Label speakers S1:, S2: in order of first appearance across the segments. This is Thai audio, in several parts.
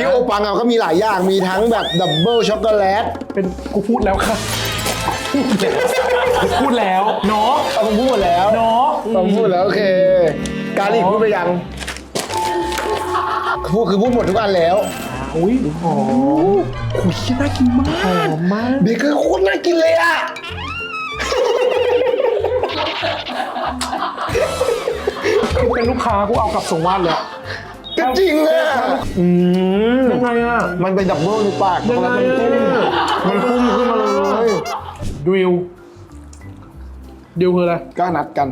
S1: ที่โอปังอะก็มีหลายอย่าง มีทั้งแบบดับเบิลช็อกโกแลต
S2: เป็นกูพูดแล้วค่ะพูดแล้วเนาะ
S1: เอาผมพูดหมดแล้ว
S2: เนาะ
S1: ผมพูดแล้วโอเค กาลิกพูดไปยังพูดคือพูดหมดทุกอันแล้ว
S2: อุ้ยหอมคุยน่ากินมากหอมมาก
S1: เบเกอร์โคตรน่ากินเลยอะ
S2: คือเป็นลูกค้ากูเอากลับส่งวาดเลยอะ
S1: ก็จริงอะอืม
S2: ยังไงอะ
S1: มันเป็นดับเบิลในปาก
S2: ยังไง
S1: มันปุ้มมันปุ้มขึ้นมาเลย
S2: ดิวดิวคืออะไร
S1: ก็นัดกัน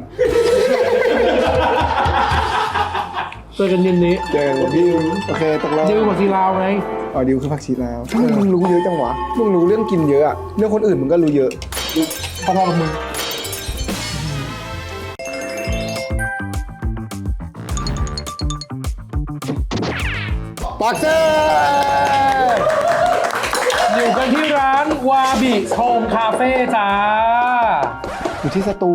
S2: เจอกันเย็นนี้
S1: เจอดิวโอเคตกลง
S2: ดิวกับทีลาวไง
S1: อ๋อดิวคือผักชีลาวทำไมมึงรู้เยอะจังวะมึงรู้เรื่องกินเยอะอะเรื่องคนอื่นมึงก็รู้เยอะ
S2: พอๆกับมึง
S1: ปากเซ่
S2: อยู่กันที่ร้านวาบิโฮมคาเฟ่จ้า
S1: อยู่ที่สตู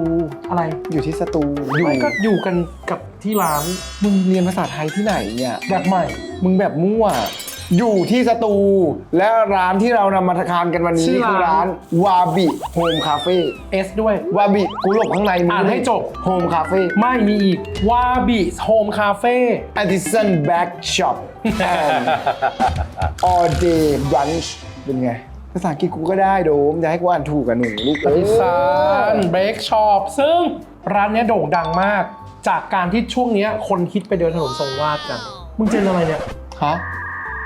S2: อะไร
S1: อยู่ที่สตูอยู่
S2: ไม่ก็อยู่กันกับที่ร้าน
S1: มึงเรียนภาษาไทยที่ไหนเนี่ย
S2: แบบใหม่
S1: มึงแบบมั่ว อยู่ที่สตู และร้านที่เรานำมาทานกันวันนี้
S2: ชื่อร้าน
S1: คือร้านวาบิโฮมคาเฟ่
S2: เอสด้วย
S1: วาบิกูหลบข้างในมึง
S2: อ่านให้จบ
S1: โฮมคาเฟ่
S2: ไม่มีอีกวาบิโฮมคาเฟ่
S1: Addison Back Shop and All Day Brunch เป็นไง ภาษาอังกฤษกูก็ได้โดมจะให้กูอ่านถูกกับหนูลูก
S2: ปฏิสานเบรกช็อปซึ่งร้านเนี้ยโด่งดังมาก จากการที่ช่วงเนี้ยคนคิดไปเดินถนนทรงวาดกัน มึงเจนอะไรเนี่ย
S1: ฮะ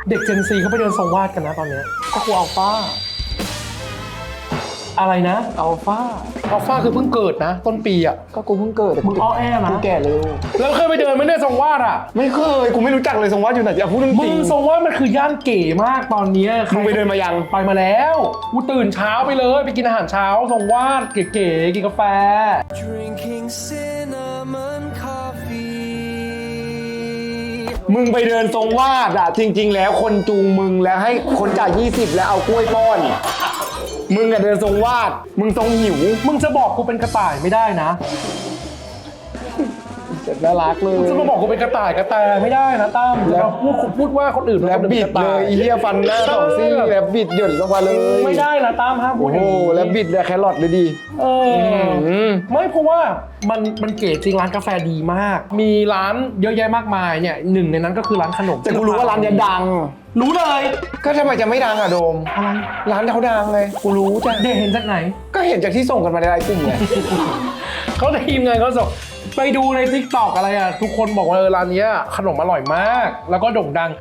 S2: เด็กเจนซีเขาไปเดินทรงวาดกันนะตอนเนี้ยก็คืออัลฟาอะไรนะ
S1: อัลฟา
S2: อัลฟาคือเพิ่งเกิดนะ ต้นปีอะ
S1: ก็กูเพิ่งเกิดแต่
S2: มึงอ้อแอนะ
S1: กูแก่เร็ว
S2: แล้วเคยไปเดินไหมเนี่ยทรงวาดอะ
S1: ไม่เคย กูไม่รู้จักเลยทรงวัดอยู่ไหนจะพูดเรื่อง
S2: มึ
S1: จริ
S2: ง
S1: ง
S2: ทรงวาดมันคือย่านเก๋มากตอนเนี้ยใคร
S1: มึงไปเดินมายัง
S2: ไปมาแล้วกูตื่นเช้าไปเลย ไปกินอาหารเช้าทรงวาดเก๋ๆกินกาแฟ
S3: Drinking cinnamon
S1: มึงไปเดินทรงวาดอะจริง ๆ แล้วคนจูงมึงแล้วให้คนจ่าย20 แล้วเอากล้วยป้อน มึงอะเดินทรงวาด มึงทรงหิว
S2: มึงจะบอกกูเป็นกระต่ายไม่ได้นะ
S1: น่ารักเลย
S2: มึงจะมาบอกกูเป็นกระต่ายกระแตไม่ได้นะตั้ม
S1: แล้
S2: แล้ววพูดพูดว่าคนอื่น
S1: แลบบิดเลยไอ้เฮียฟันหน้าสองซี่แลบบิดหย่นลงมาเลย
S2: ไม่ได้นะตั้มห้ามพู
S1: โอ้
S2: ดอ
S1: โห
S2: ย่างนี้
S1: แลบบิดเลยแครอทเลยดี
S2: เอออ
S1: ม
S2: ไม่เพราะว่ามันมันเก๋จริงร้านกาแฟดีมาก มีร้านเยอะแยะมากมายเนี่ยหนึ่งในนั้นก็คือร้านขนม
S1: แต่กูรู้ว่าร้านเนี้ยดัง
S2: รู้เลย
S1: ก็ทำไมจะไม่ดังอะโดม
S2: อะไร
S1: ร้านเขาดังเลยกูรู้จ้ะ
S2: เด็เห็นจากไหน
S1: ก็เห็นจากที่ส่งกันมาในไลน์กลุ่มไง
S2: เขาทีมงานเขาส่ง ไปดูในทิกตอกอะไรอะ ทุกคนบอกว่าเออร้านเนี้ยขนมอร่อยมาก แล้วก็โด่งดัง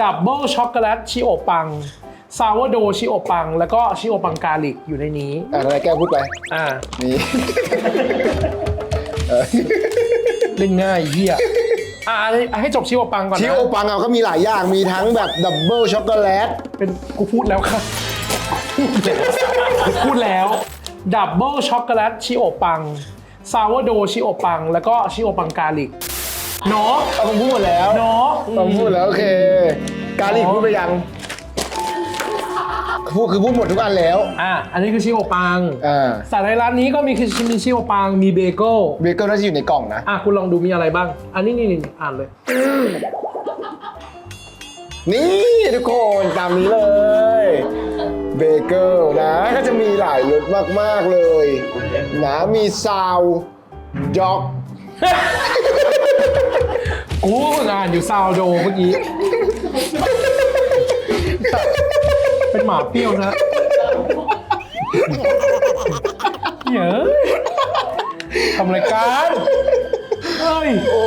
S2: ดับเบิลช็อกโกแลตชิโอปัง ซาวโดชิโอปัง แล้วก็ชิโอปังกาลิกอยู่ในนี้
S1: อะอะไรแก้วพูดไป
S2: อ่า
S1: นี่
S2: เล่นง่ายเฮียอ่าให้จบชิโอปังก่อนนะ
S1: ที่โอปังอะก็มีหลายอย่างมีทั้งแบบดับเบิลช็อกโกแลต
S2: เป็นกูพูดแล้วค่ะพูดแล้วดับเบิลช็อกโกแลตชิโอปังซาวโดชิโอปัง แล้วก็ชิโอปังกาลิกเนาะ
S1: เอาผมพูดหมดแล้ว
S2: เนาะ
S1: ผมพูดแล้วโอเค กาลิกพูดไปยัง พูดคือพูดหมดทุกอันแล้ว
S2: อะอันนี้คือชิโอปัง
S1: อ่า
S2: แต่ในร้านนี้ก็มีคือมีชิโอปังมีเบเกิล
S1: เบเกิลน่าจะอยู่ในกล่องนะ
S2: อะคุณลองดูมีอะไรบ้าง อันนี้นี่นี่อ่านเลย
S1: นี่ทุกคนตามนี้เลย เบเกิลนะก็จะมีหลายรสมาก ๆ เลยนะมีซาวด็อก
S2: กูเพิ่งอ่านอยู่ซาวโดเมื่อกี้ เป็นหมาเปรี้ยวนะเหี้ยอะทำรายการเฮ้ย
S1: โอ้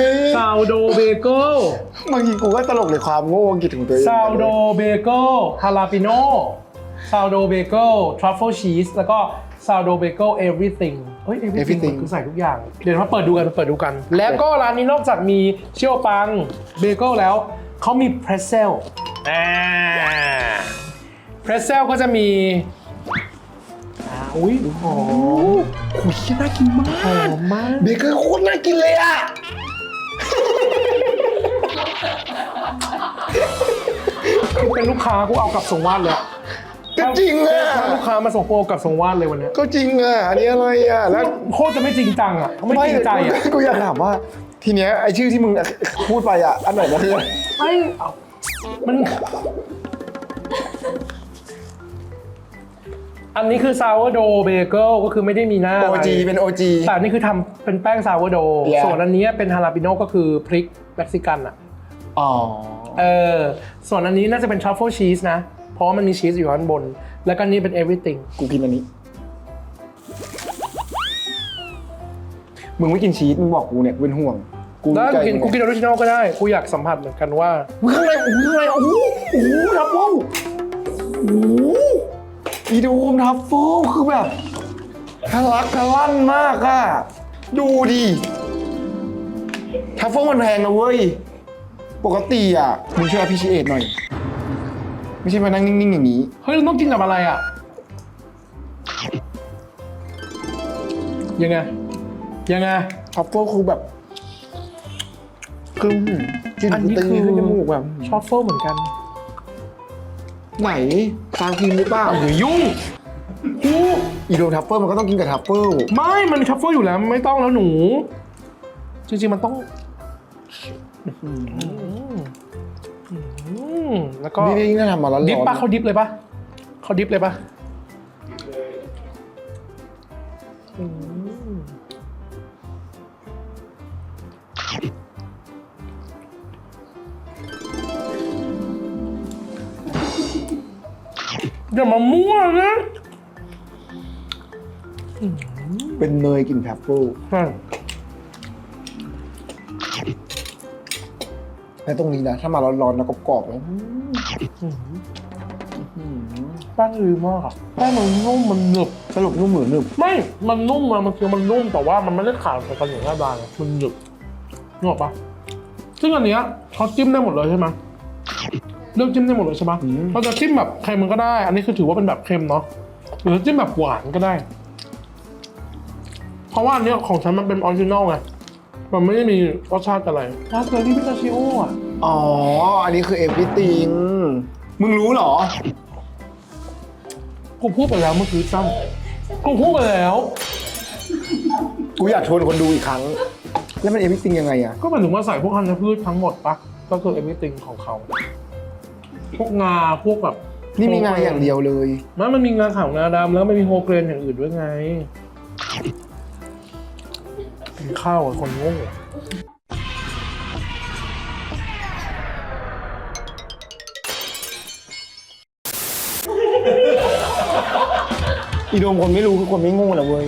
S1: ย
S2: ซาวโดเบเกิล
S1: บางทีกูก็ตลกในความโง่อังกฤษของตัวเอง
S2: ซาวโดเบเกิลฮาลาปิโน่ซาวโดเบเกิลทรัฟเฟิลชีสแล้วก็ซาวโดเบเกิลเอฟ r y t h i n g เฮ้ย everything คือใส่ทุกอย่าง เดี๋ยวมาเปิดดูกันเปิดดูกัน แล้วก็ร้านนี้นอกจากมีเชียวปังเบเกิลแล้ว เขามีเพรสเซล อ่าเพรสเซลก็จะมีอ่าอุ้ยหอมคุยน่ากินมากหอมมาก
S1: เบเกิลโคตรน่ากินเลยอะ
S2: กูเป็นลูกค้ากูเอากลับส่งวาดเลยอะ
S1: ก็จริงอะ
S2: ถ้าลูกค้ามาส่งโปรกลับส่งวาดเลยวันเนี้ย
S1: ก็จริงอะอันนี้อะไรอะแล้ว
S2: โคตรจะไม่จริงจังอะเขาไม่จริงใจอะ
S1: กูกูอยากถามว่า ทีเนี้ยไอชื่อที่มึงพูดไปอะอันไหนมันคืออะไร
S2: ไม่เอา มัน อันนี้คือซาวโดเบเกิลก็คือไม่ได้มีหน้า
S1: โอ
S2: อะไร
S1: จีเป็นโอจี
S2: แต่อันนี่คือทำเป็นแป้งซาวโด
S1: Yeah
S2: ส่วนอันนี้เป็นฮาราปิโนก็คือพริกเม็กซิกันอะ
S1: อ๋อ
S2: เออ ส่วนอันนี้น่าจะเป็นทรัฟเฟิลชีสนะ เพราะว่ามันมีชีสอยู่ข้างบน แล้วก็นี่เป็น everything
S1: กูกินอันนี้ มึงไม่กินชีส มึงบอกกูเนี่ยกูเป็นห่วง กู
S2: แล้ว
S1: ใจ
S2: กิน
S1: มึง
S2: กูกินออริจินอลก็ได้กูอยากสัมผัสเหมือนกันว่า
S1: มึงข้างในโอ้โหข้างในโอ้โหโอ้โหทัฟเฟิลโอ้โหอีดูมทัฟเฟิลคือแบบทะลักทะลั่นมากอะดูดิทัฟเฟิลมันแพงนะเว้ย ปกติอะมึงช่วยพิเชษหน่อย ไม่ใช่มานั่งนิ่งๆอย่างนี้
S2: เฮ้ยเราต้องกินกับอะไรอะยังไง ยังไง
S1: ทัฟเฟิลคือแบบ คือกิน
S2: อันนี้
S1: ตี
S2: คือ
S1: ขึ้นจมูกแบบ
S2: ชอฟเฟิลเหมือนกัน
S1: ไหนซาวครีมหรือเปล่า
S2: หรือยุ่งกู
S1: อีโดทัฟเฟิลมันก็ต้องกินกับทัฟเฟิล
S2: ไม่มันชัฟเฟิลอยู่แล้วไม่ต้องแล้วหนู จริงๆมันต้องอืมอืมแล้วก็
S1: นี่นี่น่าทำมาแล้ว
S2: ดิฟปะเขาดิฟเลยปะเขาดิฟเลยปะอืม อย่ามามั่วนะ
S1: เป็นเนยกลิ่นทัฟเฟิล
S2: ใช่
S1: และตรงนี้นะ ถ้ามาร้อนๆแล้วกรอบๆแล้ว
S2: แป้งดีมากอะแป้งมันนุ่มมันหนึบ
S1: สรุปนุ่มเหมือนหนึบ
S2: ไม่ มันนุ่มอะมันคือมันนุ่มแต่ว่ามันไม่ได้ขาดจากกันอย่างหน้าบางอะมันหนึบนึกออกปะซึ่งอันเนี้ยเขาจิ้มได้หมดเลยใช่ไหม เลือกจิ้มได้หมดเลยใช่ปะเราจะจิ้มแบบเค็มมันก็ได้ อันนี้คือถือว่าเป็นแบบเค็มเนาะหรือจะจิ้มแบบหวานก็ได้ เพราะว่าอันเนี้ยของฉันมันเป็นออริจินอลไงมันไม่ได้มีรสชาติอะไรราสเบอร์รี่พิซาชิโออะ
S1: อ๋อ อันนี้คือเอฟวิติงมึงรู้เหรอ
S2: กูพูดไปแล้วเมื่อกี้ตั้มกูพูดไปแล้ว
S1: กูอยากชวนคนดูอีกครั้ง แล้วมันเอฟวิติงยังไงอะ
S2: ก็หมายถึงว่าใส่พวกธัญพืชทั้งหมดปะก็คือ everything ของเขา พวกงาพวกแบบ
S1: นี่มีงานอย่างเดียวเลย
S2: มันมันมีงาขาวงาดำแล้วมันมีโฮเกรนอย่างอื่นด้วยไงกินข้าวกับคนโง่
S1: อีโดมคนไม่รู้คือคนไม่โง่นะเว้ย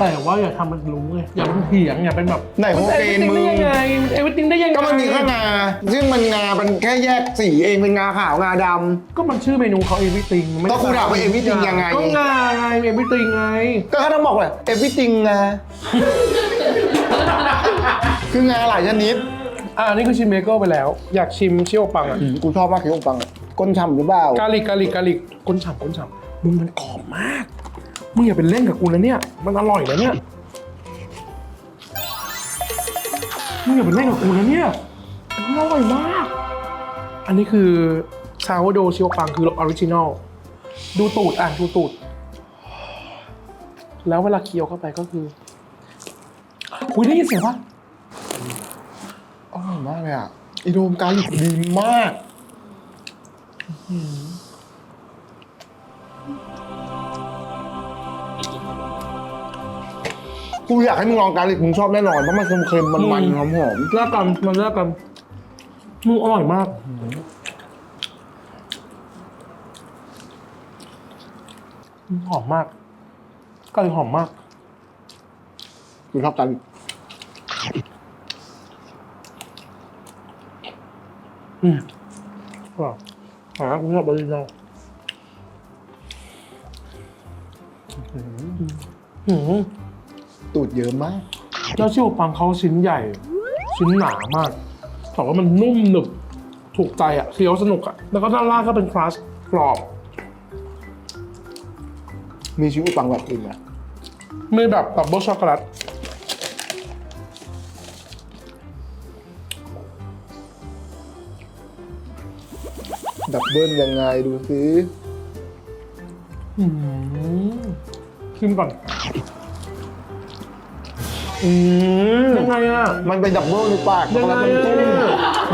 S2: แต่ว่าอย่าทำมันรู้ไงอย่าเป็นเถียงอย่าเป็นแบบ
S1: ไหนโฮเกรนมึง
S2: ได้ยังไงเอเวอร์ติงได้ยังไง
S1: ก็มันมีแค่งาซึ่งมันงา มันแค่แยกสีเองเป็นงาขาวงาด
S2: ก็มันชื่อเมนูเขา everything ไม่
S1: ก็คุณถามว่า everything ยังไง
S2: ก็งาไง everything ไงำ
S1: ก็ถ้าต้องบอกเลยเอฟวิติงงา คืองาหลายชนิด
S2: อ่านี่คือชิมเมเกอร์ไปแล้ว อยากชิมเชี่ยวปังอะ
S1: กูชอบมากเคี้ยวปังอะก้นฉ่ำหรือเปล่า
S2: กาลิกกาลิกกาลิกก้นฉ่ำก้นฉ่ำมึงมันกรอบมาก มึงอย่าเป็นเล่นกับกูนะเนี่ย มันอร่อยนะเนี่ย มึงอย่าเป็นเล่นกับกูนะเนี่ยมันอร่อยมาก อันนี้คือซาวโดชิโอปังคือออริจินอล ดูตูดอะดูตูด แล้วเวลาเคี้ยวเข้าไปก็คือคุยได้ยินเสียงปะ
S1: อร่อยมากเลยอะอีโดมกาลิกดีมาก กูอยากให้มึงลองกาลิกมึงชอบแน่นอนเพราะมันเค็มๆมันๆหอม
S2: เลิกกันมันเลิกกันมึงอร่อยมาก หอมมากกะหรี่หอมมาก
S1: ๆกูชอบกาลิก
S2: อืมว้าวหาคุณชอบบริโภคอืม
S1: ตูดเยอะมาก
S2: แล้วชิวปังเขาชิ้นใหญ่ ชิ้นหนามากแต่ว่ามันนุ่มหนึบถูกใจอะเคี้ยวสนุกอะแล้วก็ด้านล่างก็เป็นครัสกรอบ
S1: มีชิวปังแบบอื่นไหม
S2: มีแบบดับเบิลช็อกโกแลต
S1: ดับเบิลยังไงดูสิ
S2: อืมชิมก่อน
S1: อืม
S2: ยังไงอะ
S1: มันเป็นดับเบิลในปาก
S2: ยังไง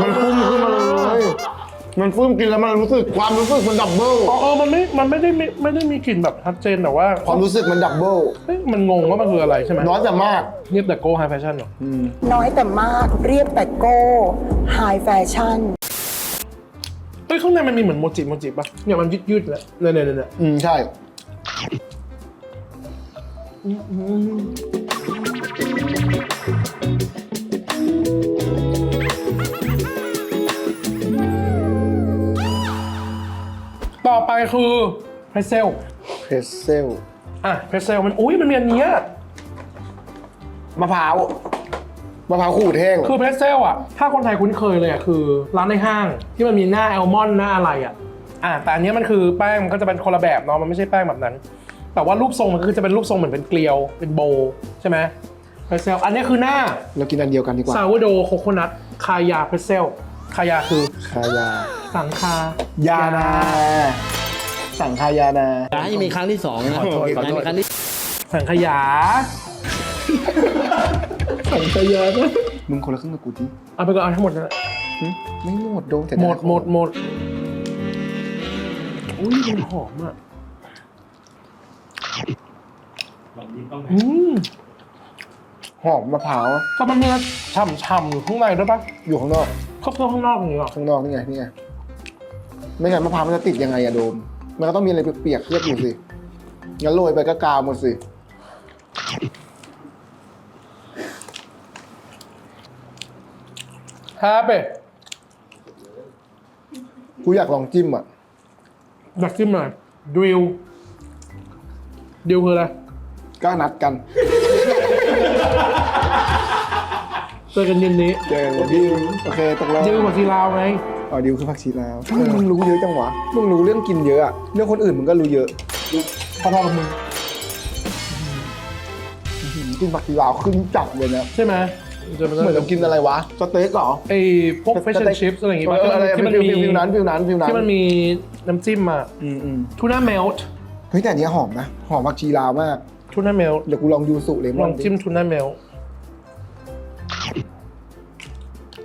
S1: มันฟุ้ม
S2: อะ
S1: มันฟุ้มขึ้นมาเลยมันฟุ้มกินแล้วมันรู้สึกความรู้สึกมันดับเบิล
S2: อ๋อเออมันไม่ มันไม่ได้มีไม่ได้มีกลิ่นแบบชัดเจนแต่ว่า
S1: ความรู้สึกมันดับเบิล
S2: เอ๊ะมันงงว่ามันคืออะไรใช่ไหม
S1: น้อยแต่มาก
S2: เรียบแต่โก้ไฮแฟชั่นเหรอ
S1: อืม
S4: น้อยแต่มากเรียบแต่โก้ไฮแฟชั่น
S2: เฮ้ยข้างในมันมีเหมือนโมจิโมจิป่ะเนี่ยมันยืดยืดๆแล้วเนี่ยเนี่ยเนี่ย
S1: อืมใช่
S2: ต่อไปคือเพรสเซล
S1: เพรสเซล
S2: อะเพรสเซลมันอุ้ยมันมีอันเนี้ย
S1: มะพร้าวมะพร้าวขูดแห้ง
S2: คือเพรสเซลอะ ถ้าคนไทยคุ้นเคยเลยอะคือ ร้านในห้างที่มันมีหน้าแอลมอนด์หน้าอะไรอะอะแต่อันเนี้ยมันคือแป้งมันก็จะเป็นคนละแบบเนาะมันไม่ใช่แป้งแบบนั้น แต่ว่ารูปทรงมันคือจะเป็นรูปทรงเหมือนเป็นเกลียวเป็นโบว์ใช่ไหม เพรสเซลอันเนี้ยคือหน้า
S1: เรากินอันเดียวกันดีกว่า
S2: ซาวโดโคโคนัทคายาเพรสเซลคายาคือ
S1: คายา
S2: สังคา ยา
S1: นา สั่งคายานา
S5: ร้านยังมีครั้งที่สองนะ
S1: ขอโทษขอโทษ
S5: ร้านมีครั้งที่
S2: สังขยา
S1: สั่งคายานะมึงคนละครึ่งกับกูดิ
S2: เอาไปก่อนเอาทั้งหมดนั่นแหละ
S1: หึไม่หมดโดนแต่
S2: หมดหมดหมดอุ้ยมันหอมอะอืม
S1: หอมมะพร้าวอะ
S2: แต่มันมีฉ่ำๆอยู่ข้างในด้วยปะ
S1: อยู่ข้างนอก
S2: เข้าเพิ่มข้างนอกอย่างนี้หรอ
S1: ข้างนอกนี่ไงนี่ไงไม่งั้นมะพร้าวมันจะติดยังไงอะโดม มันก็ต้องมีอะไรเปียกๆเคลือบอยู่สิงั้นโรยไปก็กาวหมดสิ
S2: แฮปปี้
S1: กูอยากลองจิ้มอะ
S2: อยากจิ้มหน่อยดิวดิวคืออะไร
S1: ก็นัดกัน
S2: เจอกันเย็นนี้
S1: เจอกันดิวโอเคตกลง
S2: ดิวกับทีลาวไง
S1: อ๋อดิวคือผักชีลาวทำไมมึงรู้เยอะจังวะมึงรู้เรื่องกินเยอะอะเรื่องคนอื่นมึงก็รู้เยอะ
S2: พอๆกับมึง
S1: อื้อหือกินผักชีลาวขึ้นจับเลยนะ
S2: ใช่ไหมจะ
S1: เหมือนเรากินอะไรวะสเต็กเหรอ
S2: ไอ้พวก fish and chips อะไรอย่างงี้ป่ะ
S1: เอออะไร
S2: ที่มัน
S1: ฟิว
S2: มี
S1: ฟิวนั้นฟิวนั้นฟิวนั้น
S2: ที่มันมีน้ำจิ้มอะ
S1: อืมอืม
S2: ทูน่าเมลต์
S1: เฮ้ยแต่อันเนี้ยหอมนะหอมผักชีลาวมาก
S2: ทูน่าเมลต์
S1: เดี๋ยวกูลองยูสุเลม
S2: ล
S1: อ
S2: อนงจิ้มทูน่าเมลต์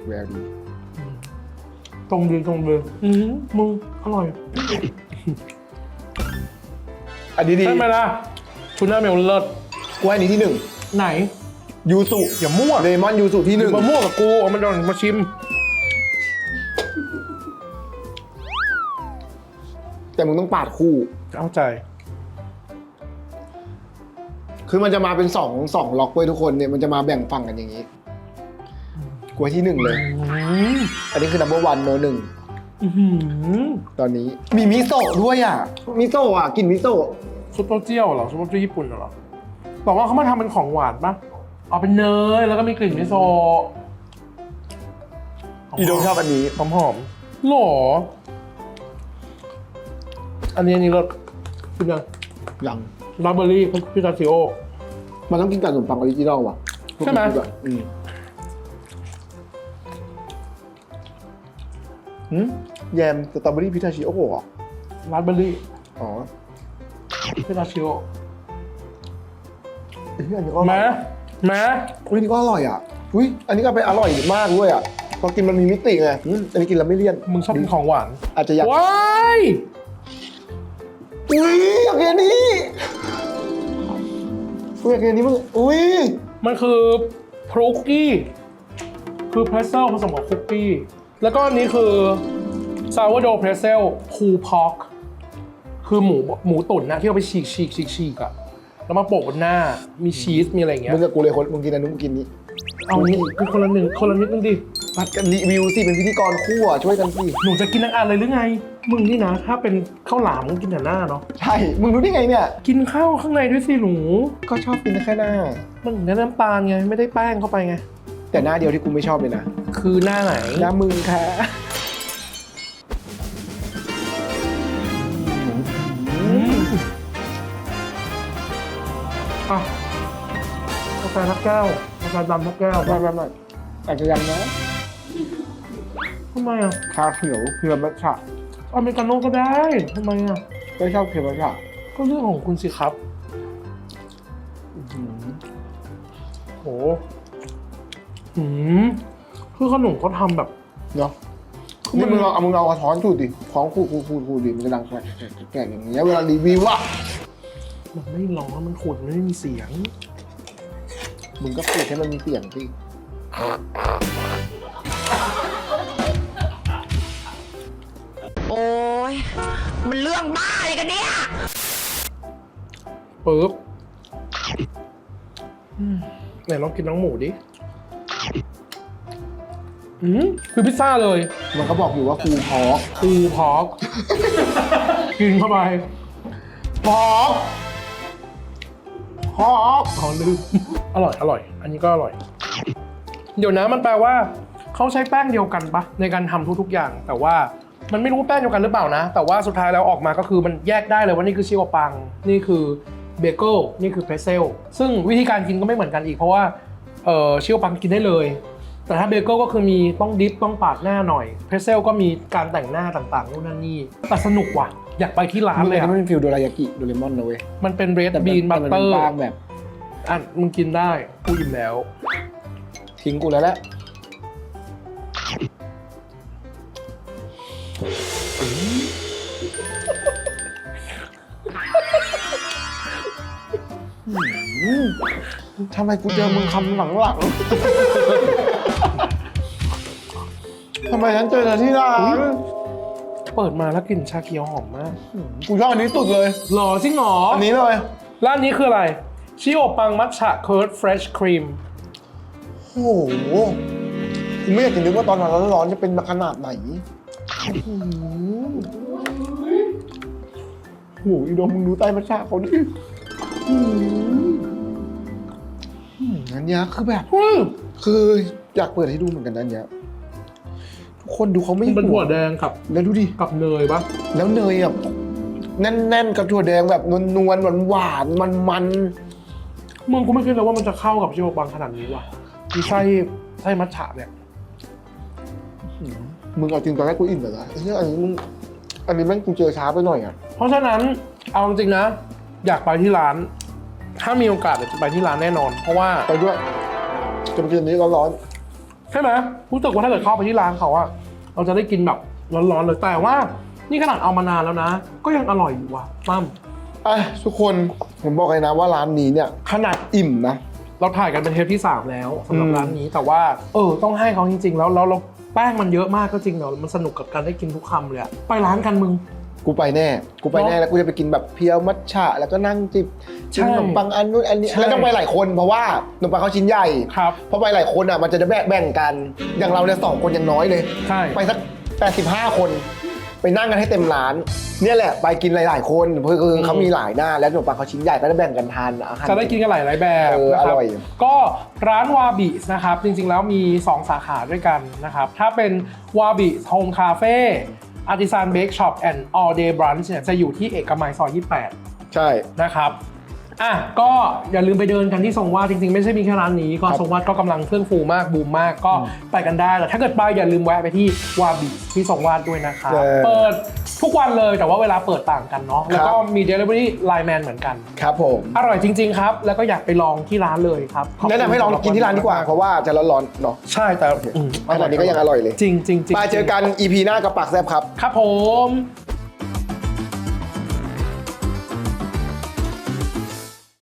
S1: แววดี
S2: ตรงดีตรงเลยอือมึงอร่อย
S1: อันนี้ดี
S2: ใช่ไหมล่ะทูน่าเมลต์เลิศ
S1: กูให้อันนี้ที่หนึ่ง
S2: ไหน
S1: ยูสุ
S2: อย่ามั่ว
S1: เลมอนยูสุที่หนึ่ง
S2: มามั่วกับกูเอามาดอนมาชิม
S1: แต่มึงต้องปาดคู่
S2: เข้าใจ
S1: คือมันจะมาเป็นสองสองล็อกเว้ยทุกคนเนี่ยมันจะมาแบ่งฝั่งกันอย่างนี้ กูให้ที่หนึ่งเลย
S2: อืม
S1: อันนี้คือ number one โนหนึ่ง
S2: อื้อหือ
S1: ตอนนี้มีมิโซะด้วยอะ มิโซะอะกลินมิโซะ
S2: ซุปเปอร์เจียวเหรอซุปเปอร์เจียวญี่ปุ่นเหรอบอกว่าเขามาทำเป็นของหวานปะเอาเป็นเนยแล้วก็มีกลิ่นมิโซะ
S1: อีโดมชอบอันนี้
S2: หอมหอมๆหรออันนี้อันนี้รสคือยัง
S1: ยัง
S2: ราเบอร์รี่พิซาชิโอ
S1: มันต้องกินกับขนมปังออริจินอลว่ะ
S2: ใช่ไหม
S1: อืม หืมแยมสตรอเบอรี่พิทาชิโอเหรอ
S2: ราสเบอร์รี่
S1: อ๋อ
S2: พิซาชิโอ
S1: เฮ้ยอันนี้ก็อร่
S2: แม้
S1: อย
S2: แม้
S1: อุ้ยอันนี้ก็อร่อยอะอุ้ยอันนี้ก็ไปอร่อยมากด้วยอะพอกินมันมีมิติไงอืมอันนี้กินแล้วไม่เลี่ยน
S2: มึงชอบกินของหวาน
S1: อาจจะอยาก
S2: ว้าย
S1: อุ้ยอยากกินอันนี้อุ้ยอยากกินอันนี้มึงอุ้ย
S2: มันคือพรุกกี้ คือเพรสเซลผสมกับคุกกี้ แล้วก็อันนี้คือซาวโดเพรสเซลพูพอกคือหมูหมูตุ๋นนะที่เอาไปฉีกฉีกฉีกฉีกอะแล้วมาโปะบนหน้ามีชีสมีอะไรอย่างเงี้ย
S1: มึงกับกูเลยคนมึงกินอันนู้นมึงกินนี้
S2: เอานี่คือคนละหนึ่งคนละนิดนึงดิ
S1: ผัดกันรีวิวสิเป็นพิธีกรคู่อะช่วยกันสิ
S2: หนูจะกินทั้งอันเลยหรือไง มึงนี่นะ ถ้าเป็นข้าวหลามมึงกินแต่หน้าเนาะ
S1: ใช่ มึงรู้ได้ไงเนี่ย
S2: กินข้าวข้างในด้วยสิหนู
S1: ก็ชอบกินแค่หน้า
S2: มันถึงได้น้ำตาลไงไม่ได้แป้งเข้าไปไง
S1: แต่หน้าเดียวที่กูไม่ชอบเลยนะ
S2: คือหน้าไหน
S1: หน้ามึงค่ะ
S2: อะกาแฟทักแก้วกาแฟดำทักแก้ว
S1: ไม่ไม่ไม่อาจจะยังนะ
S2: ทำไมอะ
S1: ชาเขียวเพื่อมัทฉะ
S2: อเมริกาโน่ก็ได้ทำไมอะ
S1: ก็ชอบเค็มรสชาติ
S2: ก็เรื่องของคุณสิครับโหหืม คือขนมเขาทำแบบ
S1: เนาะนี่มึงลองเอามึงลองเอาช้อนสูดดิช้อนขูดขูดขูดขูดดิมันจะดังแกะแกะแกะอย่างเงี้ยเวลารีวิวอะ
S2: มันไม่ร้อนมันขูดมันไม่มีเสียง
S1: มึงก็ขูดให้มันมีเสียงสิ
S5: โอ้ย มันเรื่องบ้าอะไรกันเนี่ย
S2: ปึ๊บอืมไหนลองกินน้องหมูดิ อืมคือพิซซ่าเลย
S1: มันก็บอกอยู่ว่าฟูพอก
S2: คือพอกกินเข้าไป
S1: พอกพอก
S2: ขอลืม อร่อย อร่อย อันนี้ก็อร่อย เดี๋ยวนะมันแปลว่า เขาใช้แป้งเดียวกันปะในการทำทุกๆอย่าง แต่ว่ามันไม่รู้ว่าแป้งเดียวกันหรือเปล่านะ แต่ว่าสุดท้ายแล้วออกมาก็คือมันแยกได้เลยว่านี่คือชิวปัง นี่คือเบเกิลนี่คือเพรสเซลซึ่งวิธีการกินก็ไม่เหมือนกันอีกเพราะว่าเออชิวปังกินได้เลย แต่ถ้าเบเกิลก็คือมีต้องดิฟต้องปาดหน้าหน่อย เพรสเซลก็มีการแต่งหน้าต่างๆนู่นนั่นนี่แต่สนุกว่ะ อยากไปที่ร้าน
S1: มัน
S2: เลยอะ
S1: เป็นฟิลโดรายากิโดเรมอนนะเว้ย
S2: มันเป็นเรดบีนบัต
S1: มั
S2: เตอร์
S1: บางแบบ
S2: อะมึงกินได้กูอิ่มแล้ว
S1: ทิ้งกูแล้วแหละอืมทำไมกูเจอมึงคำหลังหลังๆ ทำไมฉันเจอแต่ที่ร้าน
S2: เปิดมาแล้วกลิ่นชาเขียวหอมมาก
S1: กูชอบอันนี้สุดเลย
S2: หรอจริงเหรอ
S1: อันนี้เลย
S2: ร้านนี้คืออะไร ชิโอปังมัทฉะเคิร์ดเฟรชครีม
S1: โอ้โหกูไม่อยากจะนึกว่าตอนร้อนๆจะเป็นขนาดไหนโอ้โหอีโดมมึงดูใต้มัชชาเขาดิอืมอืมอันเนี้ยคือแบบ คืออยากเปิดให้ดูเหมือนกันนะอันเนี้ยทุก คนดูเขาไม่
S2: มันเป็น
S1: ห่
S2: ถั่
S1: ว
S2: ว
S1: ง
S2: แดงกับ
S1: แล้วดูดิ
S2: กับเนยปะ
S1: แล้วเนยแบบแน่นๆ กับถั่วแดงแบบนวลๆหวานๆมัน
S2: มึงกูไม่คิดเลยว่ามันจะเข้ากับชิโอปังขนาดนี้ว่ะมีไส้ไส้มัทฉะเนี่ย
S1: ๆมึงเอาจริงตอนแรกกูอิ่มเลยนะไอ้เหี้ยอันนี้มึงอันนี้แม่งกูเจอช้าไปหน่อยอะ
S2: เพราะฉะนั้นเอาจริงๆนะ อยากไปที่ร้าน ถ้ามีโอกาสเดี๋ยวจะไปที่ร้านแน่นอน เพราะว่า
S1: ไปด้วยจะมากินอันนี้ร้อน
S2: ใช่ไหมรู้สึกว่าถ้าเกิดเข้าไปที่ร้านเขาอะเราจะได้กินแบบร้อนๆเลยแต่ว่า นี่ขนาดเอามานานแล้วนะ ก็ยังอร่อยอยู่ว่ะตั้ม
S1: ๆอะทุกคนผมบอกเลยนะว่าร้านนี้เนี่ยขนาดอิ่มนะ
S2: เราถ่ายกันเป็นเทปที่ 3 แล้วสำหรับ
S1: อืม
S2: ร้านนี้แต่ว่า เออ ต้องให้เขาจริง ๆ แล้วแล้วเราแป้งมันเยอะมากก็จริงเนาะมันสนุกกับการได้กินทุกคำเลยอะไปร้านกันมึง
S1: กูไปแน่ กูไปแน่
S2: เนอะ
S1: แล้วกูจะไปกินแบบเพียวมัทฉะแล้วก็นั่งจิบ
S2: ใช่
S1: กินขนมปังอันนู้นอันนี้
S2: ใช่
S1: แล้วต้องไปหลายคนเพราะว่าขนมปังเขาชิ้นใหญ่
S2: ครับ
S1: เพราะไปหลายคนอะมันจะได้แบ่งแบ่งกัน อย่างเราเนี่ยสองคนยังน้อยเลย
S2: ใช่
S1: ไปสัก85 คน ไปนั่งกันให้เต็มร้าน เนี่ยแหละไปกินหลาย ๆ คนเพราะคือเขามีหลายหน้าแล้วขนมปังเขาชิ้นใหญ่ก็ได้แบ่งกันทานอาหาร
S2: จะได้กินกันหลายๆแบบ
S1: เออ
S2: นะครับ
S1: อร่อย
S2: ก็ร้านวาบิสนะครับ จริงๆแล้วมี 2 สาขาด้วยกันนะครับ ถ้าเป็นวาบิสโฮมคาเฟ่ อาร์ติซานเบคช็อปแอนด์ออเดย์บรันช์เนี่ยจะอยู่ที่เอกมัยซอย 28
S1: ใช่
S2: นะครับ อะก็อย่าลืมไปเดินกันที่ทรงวาดจริงๆ ไม่ใช่มีแค่ร้านนี้ก็
S1: ครับ
S2: ทรงวาดก็กำลังเครื่องฟูมากบูมมากก็ไปกันได้แต่ถ้าเกิดไปอย่าลืมแวะไปที่วาบิที่ทรงวาดด้วยนะครับ
S1: เออ
S2: เปิดทุกวันเลยแต่ว่าเวลาเปิดต่างกันเนาะแล้วก็
S1: ครับ
S2: มี Delivery Line Man เหมือนกัน
S1: ครับผม
S2: อร่อยจริง ๆ ครับ แล้วก็อยากไปลองที่ร้านเลยครับขบคุณ
S1: แนะนำให้ลองกินที่ร้านดีกว่าเพราะว่าจะร้อนๆเนาะ
S2: ใช่แต่อืม
S1: ขนาดนี้ก็ยังอร่อยเลย
S2: จริงๆจริงๆ
S1: ไปเจอกัน EP หน้ากับปากแซบครับ
S2: ครับผม